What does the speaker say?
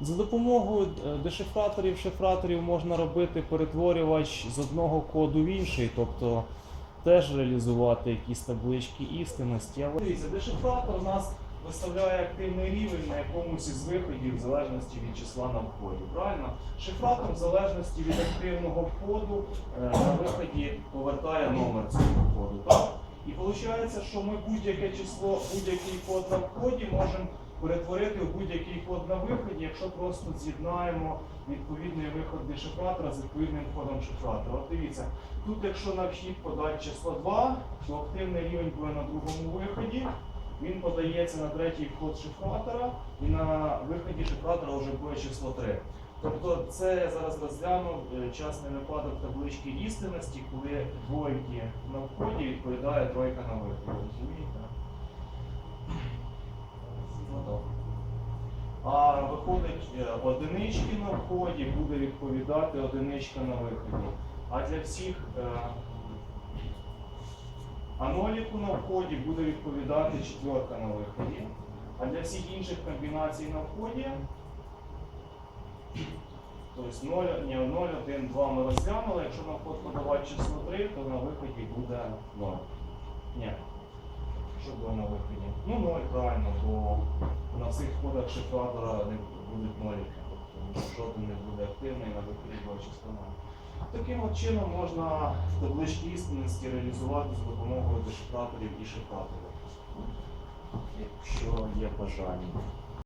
За допомогою е, дешифраторів, шифраторів можна робити перетворювач з одного коду в інший, тобто теж реалізувати якісь таблички істинності. Але дивіться, дешифратор у нас виставляє активний рівень на якомусь із виходів в залежності від числа на вході. Правильно? Шифратор в залежності від активного входу е, на виході повертає номер цього входу. Так? І виходить, що ми будь-яке число, будь-який код на вході можемо перетворити в будь-який код на виході, якщо просто з'єднаємо відповідний виход дешифратора з відповідним кодом шифратора. От дивіться, тут якщо на вхід подати число 2, то активний рівень буде на другому виході. Він подається на третій вход шифратора, і на виході шифратора вже буде число 3. Тобто це я зараз розгляну е, частний випадок таблички істинності, коли двойки на вході відповідає тройка на виході. Розумієте? Готово. А виходить е, одинички на вході буде відповідати одиничка на виході. А для всіх е, аноліку на вході буде відповідати четверка на виході. А для всіх інших комбінацій на вході, тобто 0, ні, 0, 1, 2 ми розглянули. Якщо на вход подавати число 3, то на виході буде 0. Ні. Що буде на виході? Ну 0, правильно, бо на всіх входах шифратора не будуть тому що жоден не буде активний на числа 0. Таким от чином можна таблички істинності реалізувати з допомогою дешифраторів і шифраторів, якщо є бажання.